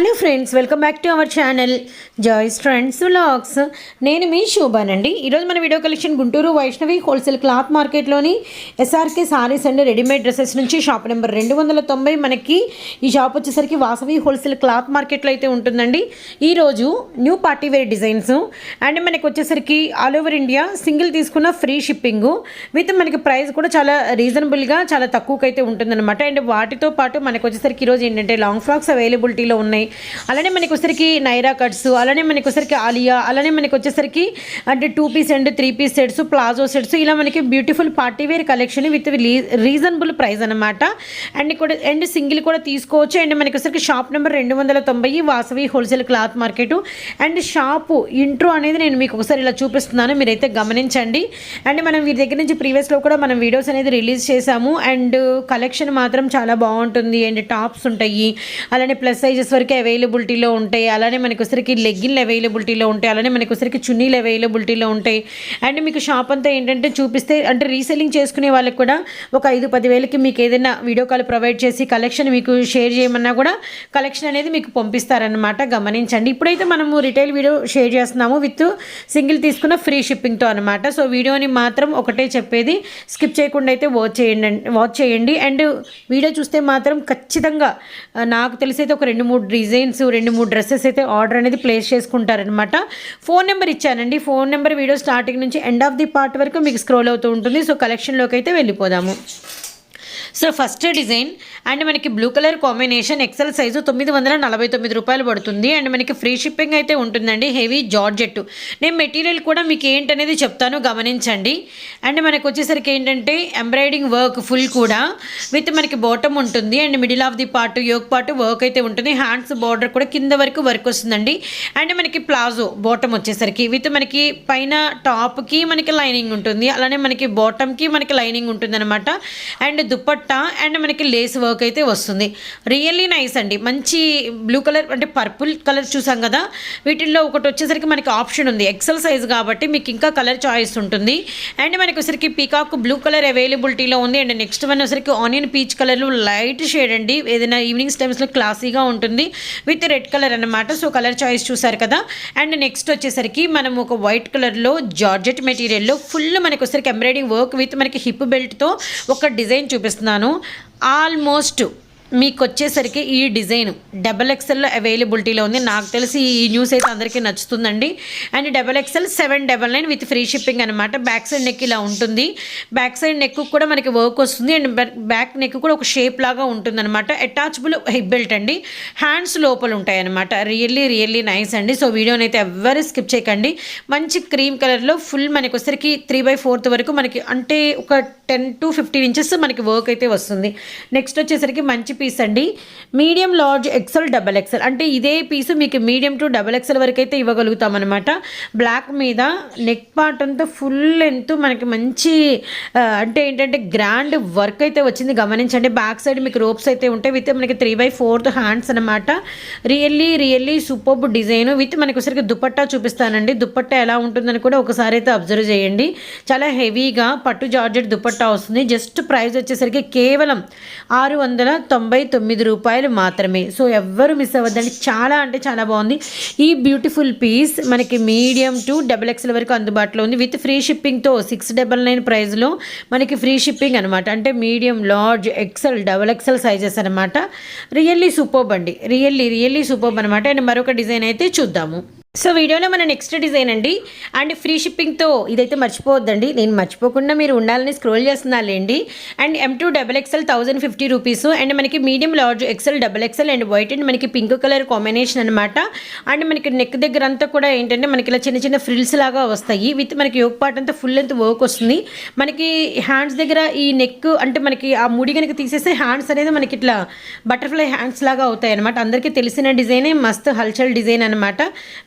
Hello friends welcome back to our channel joys friends vlogs. నేను మీ శోభానండి. ఈరోజు మన video collection Guntur Vaishnavi wholesale cloth మార్కెట్లోని SRK sarees and readymade dresses నుంచి shop number రెండు వందల తొంభై మనకి ఈ షాప్ వచ్చేసరికి వాసవి హోల్సేల్ క్లాత్ మార్కెట్లో అయితే ఉంటుందండి. ఈరోజు new party wear designs and మనకి వచ్చేసరికి ఆల్ ఓవర్ ఇండియా సింగిల్ తీసుకున్న ఫ్రీ షిప్పింగ్ విత్ మనకి ప్రైస్ కూడా చాలా రీజనబుల్గా చాలా తక్కువకైతే అయితే ఉంటుందన్నమాట. అండ్ వాటితో పాటు మనకు వచ్చేసరికి ఈరోజు ఏంటంటే లాంగ్ ఫ్రాక్స్ అవైలబిలిటీలో ఉన్నాయి. అలానే మనకి వచ్చేసరికి నైరా కట్స్ అలానే మనకి వచ్చేసరికి ఆలియా అలానే మనకి వచ్చేసరికి అంటే two piece and three piece sets palazzo sets ఇలా మనకి beautiful party wear collection with reasonable price అనమాట అండ్ కూడా అండ్ సింగిల్ కూడా తీసుకోవచ్చు. అండ్ మనకి వచ్చేసరికి షాప్ నెంబర్ రెండు వందల తొంభై Vasavi wholesale cloth market. And shop intro అనేది నేను మీకు ఒకసారి ఇలా చూపిస్తున్నాను. మీరైతే గమనించండి. అండ్ మనం వీరి దగ్గర నుంచి ప్రీవియస్లో కూడా మనం వీడియోస్ అనేది రిలీజ్ చేసాము అండ్ కలెక్షన్ మాత్రం చాలా బాగుంటుంది. అండ్ టాప్స్ ఉంటాయి. అలానే ప్లస్ సైజెస్ వరకు అవైలబిలిటీలో ఉంటాయి అలానే మనకి ఒకసారికి లెగ్గిన్లు అవైలబిలిటీలో ఉంటాయి అలానే మనకి ఒకసారికి చున్నీలు అవైలబిలిటీలో ఉంటాయి. అండ్ మీకు షాప్ అంతా ఏంటంటే చూపిస్తే అంటే రీసెల్లింగ్ చేసుకునే వాళ్ళకి కూడా ఒక ఐదు పదివేలకి మీకు ఏదైనా వీడియో కాల్ ప్రొవైడ్ చేసి కలెక్షన్ మీకు షేర్ చేయమన్నా కూడా కలెక్షన్ అనేది మీకు పంపిస్తారనమాట గమనించండి. ఇప్పుడైతే మనము రిటైల్ వీడియో షేర్ చేస్తున్నాము విత్ సింగిల్ తీసుకున్న ఫ్రీ షిప్పింగ్తో అనమాట సో వీడియోని మాత్రం ఒకటే చెప్పేది స్కిప్ చేయకుండా అయితే వాచ్ చేయండి వాచ్ చేయండి. అండ్ వీడియో చూస్తే మాత్రం ఖచ్చితంగా నాకు తెలిసి అయితే ఒక రెండు మూడు డిజైన్స్ రెండు మూడు డ్రెస్సెస్ అయితే ఆర్డర్ అనేది ప్లేస్ చేసుకుంటారనమాట ఫోన్ నెంబర్ ఇచ్చానండి. ఫోన్ నెంబర్ వీడియో స్టార్టింగ్ నుంచి ఎండ్ ఆఫ్ ది పార్ట్ వరకు మీకు స్క్రోల్ అవుతూ ఉంటుంది. సో కలెక్షన్లోకి అయితే వెళ్ళిపోదాము. సో ఫస్ట్ డిజైన్ అండ్ మనకి blue colour combination XL size తొమ్మిది వందల నలభై తొమ్మిది రూపాయలు పడుతుంది. అండ్ మనకి ఫ్రీ షిప్పింగ్ అయితే ఉంటుందండి హెవీ జార్జెట్. నేను మెటీరియల్ కూడా మీకు ఏంటనేది చెప్తాను గమనించండి. అండ్ మనకు వచ్చేసరికి ఏంటంటే ఎంబ్రాయిడింగ్ వర్క్ ఫుల్ కూడా విత్ మనకి బాటమ్ ఉంటుంది. And middle of the part yoke part work అయితే ఉంటుంది. హ్యాండ్స్ బార్డర్ కూడా కింద వరకు వర్క్ వస్తుందండి. అండ్ మనకి ప్లాజో బాటమ్ వచ్చేసరికి విత్ మనకి పైన టాప్కి మనకి లైనింగ్ ఉంటుంది. అలానే మనకి బాటమ్కి మనకి లైనింగ్ ఉంటుంది అనమాట అండ్ దుప్పట్ట అండ్ మనకి లేస్ వర్క్ అయితే వస్తుంది. రియల్లీ నైస్ అండి. మంచి బ్లూ కలర్ అంటే పర్పుల్ కలర్ చూసాం కదా. వీటిల్లో ఒకటి వచ్చేసరికి మనకి ఆప్షన్ ఉంది. ఎక్సెల్ సైజ్ కాబట్టి మీకు ఇంకా కలర్ చాయిస్ ఉంటుంది. అండ్ మనకి వచ్చరికి పీకాక్ బ్లూ కలర్ అవైలబిలిటీలో ఉంది. అండ్ నెక్స్ట్ వన్ వచ్చరికి ఆనియన్ పీచ్ కలర్లో లైట్ షేడ్ అండి. ఏదైనా ఈవినింగ్స్ టైమ్స్లో క్లాసీగా ఉంటుంది. విత్ రెడ్ కలర్ అన్నమాట. సో కలర్ చాయిస్ చూసారు కదా. అండ్ నెక్స్ట్ వచ్చేసరికి మనం ఒక వైట్ కలర్లో జార్జెట్ మెటీరియల్లో ఫుల్ మనకి వచ్చరికి ఎంబ్రాయిడింగ్ వర్క్ విత్ మనకి హిప్ బెల్ట్తో ఒక డిజైన్ చూపిస్తున్నాను ఆల్మోస్ట్ మీకు వచ్చేసరికి ఈ డిజైన్ డబల్ ఎక్సెల్లో అవైలబిలిటీలో ఉంది. నాకు తెలిసి ఈ న్యూస్ అయితే అందరికీ నచ్చుతుందండి. And double XL seven double nine with free shipping అనమాట బ్యాక్ సైడ్ నెక్ ఇలా ఉంటుంది. బ్యాక్ సైడ్ నెక్ కూడా మనకి వర్క్ వస్తుంది. అండ్ బ్యాక్ నెక్ కూడా ఒక షేప్ లాగా ఉంటుంది అనమాట అటాచబుల్ హిప్ బెల్ట్ అండి. హ్యాండ్స్ లోపల ఉంటాయి అనమాట రియల్లీ రియల్లీ నైస్ అండి. సో వీడియోని అయితే ఎవరు స్కిప్ చేయకండి. మంచి క్రీమ్ కలర్లో ఫుల్ మనకి వచ్చరికి త్రీ బై ఫోర్త్ వరకు మనకి అంటే ఒక టెన్ టు ఫిఫ్టీన్ ఇంచెస్ మనకి వర్క్ అయితే వస్తుంది. నెక్స్ట్ వచ్చేసరికి మంచి పీస్ అండి. Medium large XL double XL అంటే ఇదే పీస్ మీకు మీడియం టు డబల్ ఎక్సెల్ వరకు అయితే ఇవ్వగలుగుతాం అనమాట బ్లాక్ మీద నెక్ పార్ట్ అంతా ఫుల్ లెంత్ మనకి మంచి అంటే ఏంటంటే గ్రాండ్ వర్క్ అయితే వచ్చింది. గమనించండి బ్యాక్ సైడ్ మీకు రోప్స్ అయితే ఉంటాయి. విత్ మనకి త్రీ బై ఫోర్త్ హ్యాండ్స్ అనమాట really really superb design with మనకి ఒకసారి దుపట్టా చూపిస్తానండి. దుపట్టా ఎలా ఉంటుందని కూడా ఒకసారి అయితే అబ్జర్వ్ చేయండి. చాలా హెవీగా పట్టు జార్జెట్ దుపట్టా వస్తుంది. జస్ట్ ప్రైస్ వచ్చేసరికి కేవలం ఆరు వందల తొంభై తొమ్మిది రూపాయలు మాత్రమే. సో ఎవ్వరు మిస్ అవ్వద్దండి. చాలా అంటే చాలా బాగుంది. ఈ బ్యూటిఫుల్ పీస్ మనకి మీడియం టు డబల్ ఎక్స్ఎల్ వరకు అందుబాటులో ఉంది. విత్ ఫ్రీ షిప్పింగ్తో సిక్స్ డబల్ నైన్ ప్రైస్లో మనకి ఫ్రీ షిప్పింగ్ అనమాట అంటే medium large XL double XL sizes అనమాట రియల్లీ సూపర్బ్ అండి. రియల్లీ రియల్లీ సూపర్బ్ అనమాట అండ్ మరొక డిజైన్ అయితే చూద్దాము. సో వీడియోలో మన నెక్స్ట్ డిజైన్ అండి. అండ్ ఫ్రీ షిప్పింగ్తో ఇదైతే మర్చిపోవద్దండి. నేను మర్చిపోకుండా మీరు ఉండాలని scroll చేస్తున్నాలేండి. And M to double XL thousand fifty rupees and మనకి medium large XL double XL and white and మనకి పింక్ కలర్ కాంబినేషన్ అనమాట అండ్ మనకి నెక్ దగ్గర అంతా కూడా ఏంటంటే మనకి ఇలా చిన్న చిన్న ఫ్రిల్స్ లాగా వస్తాయి. విత్ మనకి యోగ పార్ట్ అంతా ఫుల్ లెంత్ వర్క్ వస్తుంది. మనకి హ్యాండ్స్ దగ్గర ఈ నెక్ అంటే మనకి ఆ ముడి కనుక తీసేస్తే హ్యాండ్స్ అనేది మనకి ఇట్లా బటర్ఫ్లై హ్యాండ్స్ లాగా అవుతాయి అనమాట అందరికీ తెలిసిన డిజైనే మస్త్ హల్చల్ డిజైన్ అనమాట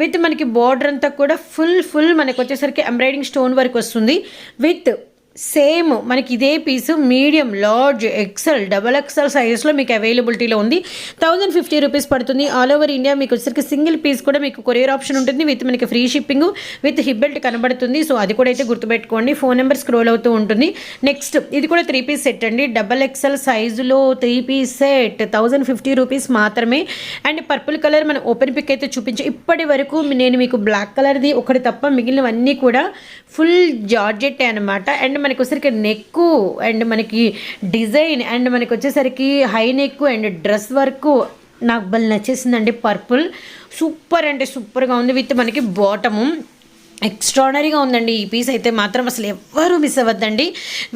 విత్ మనకి బార్డర్ అంతా కూడా ఫుల్ ఫుల్ మనకి వచ్చేసరికి ఎంబ్రాయిడింగ్ స్టోన్ వర్క్ వస్తుంది. విత్ సేమ్ మనకి ఇదే piece medium large XL double XL సైజ్లో మీకు అవైలబిలిటీలో ఉంది. థౌజండ్ ఫిఫ్టీ రూపీస్ పడుతుంది. ఆల్ ఓవర్ ఇండియా మీకు వచ్చేసరికి సింగిల్ పీస్ కూడా మీకు కొరియర్ ఆప్షన్ ఉంటుంది. విత్ మనకి free shipping with hip belt కనబడుతుంది. సో అది కూడా అయితే గుర్తుపెట్టుకోండి. ఫోన్ నెంబర్ స్క్రోల్ అవుతూ ఉంటుంది. నెక్స్ట్ ఇది కూడా త్రీ పీస్ సెట్ అండి. డబల్ ఎక్సెల్ సైజులో three piece set thousand fifty rupees మాత్రమే. అండ్ పర్పుల్ కలర్ మన ఓపెన్ పిక్ అయితే చూపించి ఇప్పటి వరకు నేను మీకు బ్లాక్ కలర్ది ఒకటి తప్ప మిగిలినవన్నీ కూడా ఫుల్ జార్జెట్ అనమాట అండ్ మనకి వచ్చేసరికి నెక్ అండ్ మనకి డిజైన్ అండ్ మనకి వచ్చేసరికి high neck and dress work నాకు భలే నచ్చేసిందండి పర్పుల్. సూపర్ అంటే సూపర్గా ఉంది విత్ మనకి బాటము. ఎక్స్ట్రాడనరీగా ఉందండి. ఈ పీస్ అయితే మాత్రం అసలు ఎవ్వరూ మిస్ అవ్వద్దండి.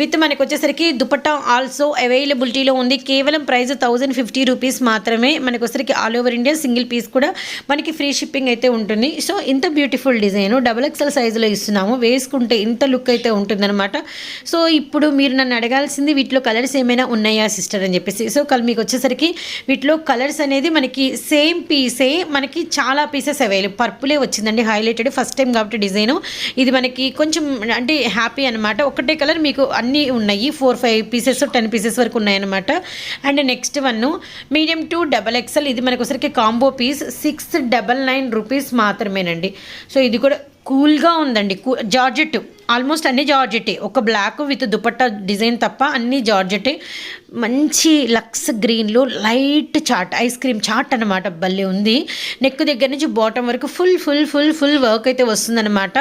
విత్ మనకి వచ్చేసరికి దుపట్టా ఆల్సో అవైలబిలిటీలో ఉంది. కేవలం ప్రైస్ థౌజండ్ ఫిఫ్టీ రూపీస్ మాత్రమే మనకి వచ్చేసరికి all over India single piece కూడా మనకి ఫ్రీ షిప్పింగ్ అయితే ఉంటుంది. సో ఇంత బ్యూటిఫుల్ డిజైన్ డబుల్ ఎక్సెల్ సైజులో ఇస్తున్నాము. వేసుకుంటే ఇంత లుక్ అయితే ఉంటుందన్నమాట. సో ఇప్పుడు మీరు నన్ను అడగాల్సింది వీటిలో కలర్స్ ఏమైనా ఉన్నాయా సిస్టర్ అని చెప్పేసి. సో కల్ మీకు వచ్చేసరికి వీటిలో కలర్స్ అనేది మనకి సేమ్ పీసే మనకి చాలా పీసెస్ అవైలబుల్ పర్పులే వచ్చిందండి హైలైటెడ్ ఫస్ట్ టైం కాబట్టి డిజైన్. ఇది మనకి కొంచెం అంటే హ్యాపీ అనమాట ఒకటే కలర్ మీకు అన్నీ ఉన్నాయి. Four five pieces ten pieces వరకు ఉన్నాయన్నమాట. And next one medium to double XL ఇది మనకు ఒకసారికి combo piece six double nine rupees మాత్రమేనండి. సో ఇది కూడా కూల్గా ఉందండి. కూ జార్జెట్ ఆల్మోస్ట్ అన్ని జార్జెటే ఒక బ్లాక్ విత్ దుపట్టా డిజైన్ తప్ప అన్ని జార్జెటే మంచి లక్స్ గ్రీన్లో light chat ice cream chat అనమాట భలే ఉంది. నెక్ దగ్గర నుంచి బాటమ్ వరకు full full full full work అయితే వస్తుందన్నమాట.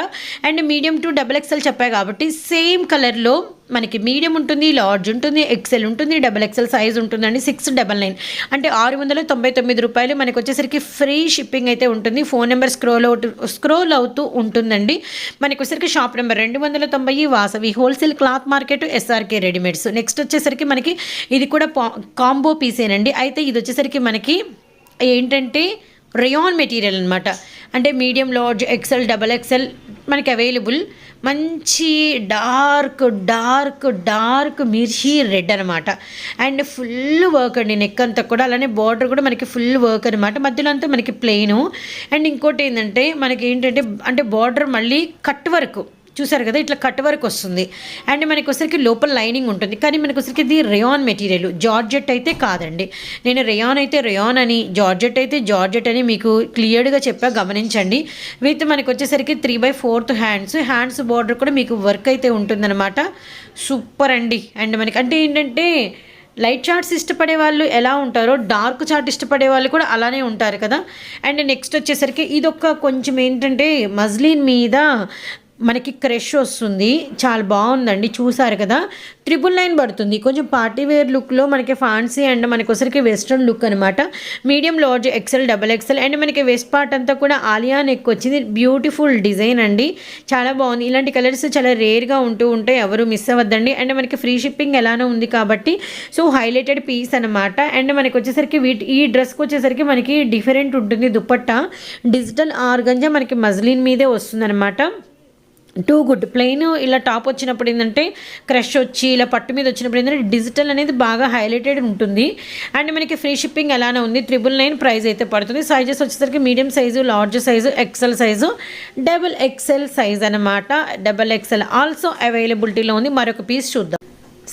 And medium to double XL చెప్పాయి కాబట్టి సేమ్ కలర్లో మనకి మీడియం ఉంటుంది లార్జ్ ఉంటుంది ఎక్సెల్ ఉంటుంది డబల్ ఎక్సెల్ సైజ్ ఉంటుందండి సిక్స్ డబల్ నైన్. అంటే ఆరు వందల తొంభై తొమ్మిది రూపాయలు మనకు వచ్చేసరికి ఫ్రీ షిప్పింగ్ అయితే ఉంటుంది. Phone number scroll out scroll అవుతూ ఉంటుందండి. మనకు వచ్చేసరికి షాప్ నెంబర్ రెండు వందల తొంభై Vasavi wholesale cloth market SRK readymades. Next వచ్చేసరికి మనకి ఇది కూడా కాంబో పీసేనండి. అయితే ఇది వచ్చేసరికి మనకి ఏంటంటే రియాన్ మెటీరియల్ అనమాట అంటే medium large XL double XL మనకి అవైలబుల్ మంచి డార్క్ డార్క్ డార్క్ మిర్చి రెడ్ అనమాట అండ్ ఫుల్ వర్క్ అండి నెక్ అంతా కూడా. అలానే బార్డర్ కూడా మనకి ఫుల్ వర్క్ అనమాట మధ్యలో అంతా మనకి ప్లెయిన్ అండ్ ఇంకోటి ఏంటంటే మనకి ఏంటంటే అంటే బార్డర్ మళ్ళీ కట్ వర్క్. చూసారు కదా ఇట్లా కట్ వర్క్ వస్తుంది. అండ్ మనకి వచ్చరికి లోపల లైనింగ్ ఉంటుంది. కానీ మనకి వచ్చరికి ఇది రేయాన్ మెటీరియల్. జార్జెట్ అయితే కాదండి. నేను రేయాన్ అయితే రేయాన్ అని జార్జెట్ అయితే జార్జెట్ అని మీకు క్లియర్గా చెప్పా గమనించండి. విత్ మనకి వచ్చేసరికి three by fourth hands hands border కూడా మీకు వర్క్ అయితే ఉంటుందన్నమాట. సూపర్ అండి. అండ్ మనకి అంటే ఏంటంటే లైట్ చార్ట్స్ ఇష్టపడే వాళ్ళు ఎలా ఉంటారో డార్క్ చార్ట్ ఇష్టపడే వాళ్ళు కూడా అలానే ఉంటారు కదా. అండ్ నెక్స్ట్ వచ్చేసరికి ఇదొక కొంచెం ఏంటంటే మజ్లిన్ మీద మనకి క్రష్ వస్తుంది. చాలా బాగుందండి. చూసారు కదా? ట్రిపుల్ నైన్ పడుతుంది. కొంచెం పార్టీ వేర్ లుక్లో మనకి ఫ్యాన్సీ అండ్ మనకి వెస్ట్రన్ లుక్ అనమాట medium large XL double XL and మనకి వెస్ట్ పార్ట్ అంతా కూడా ఆలియా నెక్ వచ్చింది. బ్యూటిఫుల్ డిజైన్ అండి. చాలా బాగుంది. ఇలాంటి కలర్స్ చాలా రేర్గా ఉంటూ ఉంటాయి ఎవరు మిస్ అవ్వద్దండి. అండ్ మనకి ఫ్రీ షిప్పింగ్ ఎలానో ఉంది కాబట్టి సో హైలైటెడ్ పీస్ అనమాట అండ్ మనకి వచ్చేసరికి వీటి ఈ డ్రెస్కి వచ్చేసరికి మనకి డిఫరెంట్ ఉంటుంది దుప్పట్ట డిజిటల్ ఆర్గంజా మనకి మజ్లిన్ మీదే వస్తుందన్నమాట. టూ గుడ్ ప్లెయిన్ ఇలా టాప్ వచ్చినప్పుడు ఏంటంటే క్రష్ వచ్చి ఇలా పట్టు మీద వచ్చినప్పుడు ఏంటంటే డిజిటల్ అనేది బాగా హైలైటెడ్ ఉంటుంది. అండ్ మనకి ఫ్రీ షిప్పింగ్ ఎలానే ఉంది. త్రిబుల్ నైన్ ప్రైస్ అయితే పడుతుంది. సైజెస్ వచ్చేసరికి medium size large size XL size double XL size అనమాట డబల్ ఎక్సెల్ ఆల్సో అవైలబిలిటీలో ఉంది. మరొక పీస్ చూద్దాం.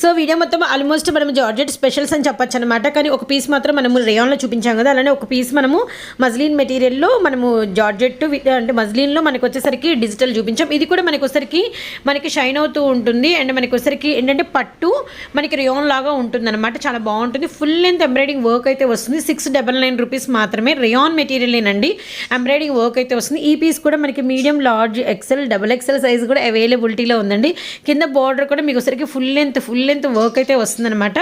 సో వీడియో మొత్తం ఆల్మోస్ట్ మనం జార్జెట్ స్పెషల్స్ అని చెప్పొచ్చు అనమాట కానీ ఒక పీస్ మాత్రం మనము రేయాన్లో చూపించాం కదా. అలానే ఒక పీస్ మనము మజ్లీన్ మెటీరియల్లో మనము జార్జెట్ అంటే మజ్లీన్లో మనకు వచ్చేసరికి డిజిటల్ చూపించాం. ఇది కూడా మనకు వచ్చేసరికి మనకి షైన్ అవుతూ ఉంటుంది. అండ్ మనకి వచ్చేసరికి ఏంటంటే పట్టు మనకి రేయాన్ లాగా ఉంటుంది అనమాట చాలా బాగుంటుంది. ఫుల్ లెంత్ ఎంబ్రాయిడింగ్ వర్క్ అయితే వస్తుంది. సిక్స్ డబల్ నైన్ రూపీస్ మాత్రమే. రేయాన్ మెటీరియలేనండి ఎంబ్రాయిడింగ్ వర్క్ అయితే వస్తుంది. ఈ పీస్ కూడా మనకి medium large XL double XL size కూడా అవైలబిలిటీలో ఉందండి. కింద బార్డర్ కూడా మీకు వచ్చేసరికి full length full length work అయితే వస్తుందన్నమాట.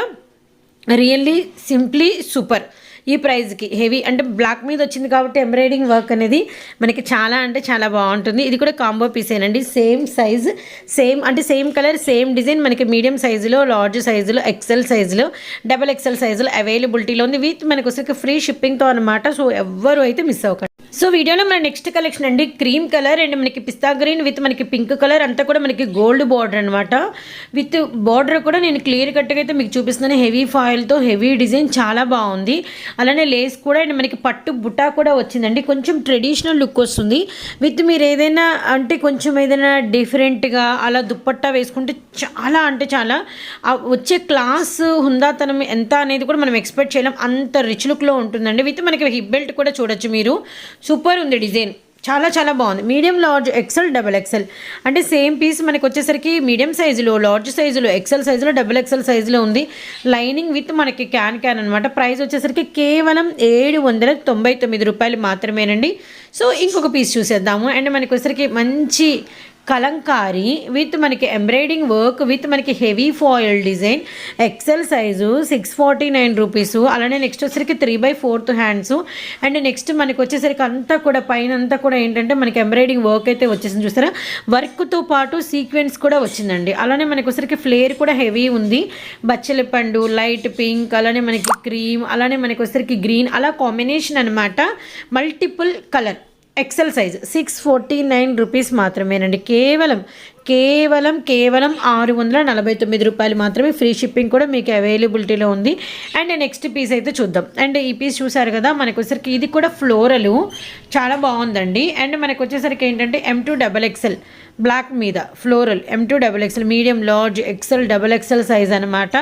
రియల్లీ సింప్లీ సూపర్ ఈ ప్రైజ్కి హెవీ అంటే బ్లాక్ మీద వచ్చింది కాబట్టి ఎంబ్రాయిడింగ్ వర్క్ అనేది మనకి చాలా అంటే చాలా బాగుంటుంది. ఇది కూడా కాంబో పీసేనండి సేమ్ సైజ్ సేమ్ అంటే సేమ్ కలర్ సేమ్ డిజైన్ మనకి మీడియం సైజులో లార్జ్ సైజులో ఎక్సెల్ సైజులో డబల్ ఎక్సెల్ సైజులో అవైలబిలిటీలో ఉంది. విత్ మనకు వచ్చి ఫ్రీ షిప్పింగ్తో అనమాట సో ఎవ్వరు అయితే మిస్ అవ్వకండి. సో వీడియోలో మన నెక్స్ట్ కలెక్షన్ అండి. క్రీమ్ కలర్ అండ్ మనకి పిస్తా గ్రీన్ విత్ మనకి పింక్ కలర్. అంతా కూడా మనకి గోల్డ్ బార్డర్ అనమాట విత్ బార్డర్ కూడా నేను క్లియర్ కట్గా అయితే మీకు చూపిస్తున్నాను. హెవీ ఫాయిల్తో హెవీ డిజైన్ చాలా బాగుంది. అలానే లేస్ కూడా అండ్ మనకి పట్టు బుటా కూడా వచ్చిందండి. కొంచెం ట్రెడిషనల్ లుక్ వస్తుంది. విత్ మీరు ఏదైనా అంటే కొంచెం ఏదైనా డిఫరెంట్గా అలా దుప్పట్టా వేసుకుంటే చాలా అంటే చాలా వచ్చే క్లాస్ హుందాతనం ఎంత అనేది కూడా మనం ఎక్స్పెక్ట్ చేయలేం. అంత రిచ్ లుక్లో ఉంటుందండి. విత్ మనకి హిప్ బెల్ట్ కూడా చూడొచ్చు మీరు. సూపర్ ఉంది డిజైన్. చాలా చాలా బాగుంది. Medium large XL double XL. అంటే సేమ్ పీస్ మనకి వచ్చేసరికి మీడియం సైజులో లార్జ్ సైజులో ఎక్సెల్ సైజులో డబుల్ ఎక్సెల్ సైజులో ఉంది. లైనింగ్ విత్ మనకి క్యాన్ క్యాన్ అనమాట ప్రైస్ వచ్చేసరికి కేవలం ఏడు వందల తొంభై తొమ్మిది రూపాయలు మాత్రమేనండి. సో ఇంకొక పీస్ చూసేద్దాము. అండ్ మనకి వచ్చేసరికి మంచి కలంకారీ విత్ మనకి ఎంబ్రాయిడింగ్ వర్క్ విత్ మనకి heavy foil design XL size six forty nine rupees అలానే నెక్స్ట్ వచ్చేసరికి three by fourth hands and next మనకి వచ్చేసరికి అంతా కూడా పైన అంతా కూడా ఏంటంటే మనకి ఎంబ్రాయిడింగ్ వర్క్ అయితే వచ్చేసింది చూస్తారా వర్క్తో పాటు సీక్వెన్స్ కూడా వచ్చిందండి. అలానే మనకి వచ్చేసరికి ఫ్లేర్ కూడా హెవీ ఉంది. బచ్చలి పండు లైట్ పింక్ అలానే మనకి క్రీమ్ అలానే మనకి వచ్చేసరికి గ్రీన్ అలా కాంబినేషన్ అనమాట multiple colour XL size six forty nine rupees మాత్రమేనండి. కేవలం కేవలం కేవలం ఆరు వందల నలభై తొమ్మిది రూపాయలు మాత్రమే ఫ్రీ షిప్పింగ్ కూడా మీకు అవైలబిలిటీలో ఉంది. అండ్ నెక్స్ట్ పీస్ అయితే చూద్దాం. అండ్ ఈ పీస్ చూసారు కదా మనకు వచ్చేసరికి ఇది కూడా ఫ్లోరలు చాలా బాగుందండి. అండ్ మనకు వచ్చేసరికి ఏంటంటే M to double XL black మీద floral M to double XL medium large XL double XL size అనమాట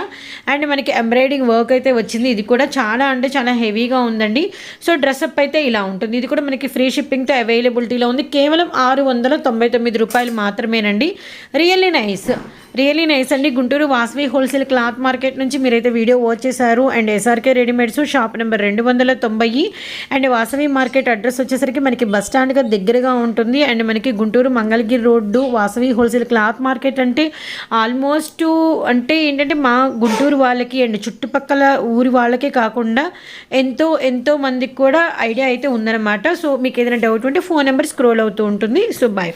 అండ్ మనకి ఎంబ్రాయిడింగ్ వర్క్ అయితే వచ్చింది. ఇది కూడా చాలా అంటే చాలా హెవీగా ఉందండి. సో డ్రెస్అప్ అయితే ఇలా ఉంటుంది. ఇది కూడా మనకి ఫ్రీ షిప్పింగ్తో అవైలబిలిటీలో ఉంది. కేవలం ఆరు వందల తొంభై తొమ్మిది రూపాయలు మాత్రమేనండి. రియల్లీ నైస్ రియలీ నైస్ అండి. Guntur Vasavi wholesale cloth market నుంచి మీరైతే వీడియో వాచ్ చేశారు. And SRK readymades shop number రెండు వందల తొంభై. అండ్ వాసవి మార్కెట్ అడ్రస్ వచ్చేసరికి మనకి బస్ స్టాండ్గా దగ్గరగా ఉంటుంది. అండ్ మనకి Guntur Mangalagiri road Vasavi wholesale cloth market అంటే ఆల్మోస్ట్ అంటే ఏంటంటే మా గుంటూరు వాళ్ళకి అండ్ చుట్టుపక్కల ఊరి వాళ్ళకే కాకుండా ఎంతో ఎంతో మందికి కూడా ఐడియా అయితే ఉందన్నమాట. సో మీకు ఏదైనా డౌట్ ఉంటే ఫోన్ నెంబర్ స్క్రోల్ అవుతూ ఉంటుంది. So by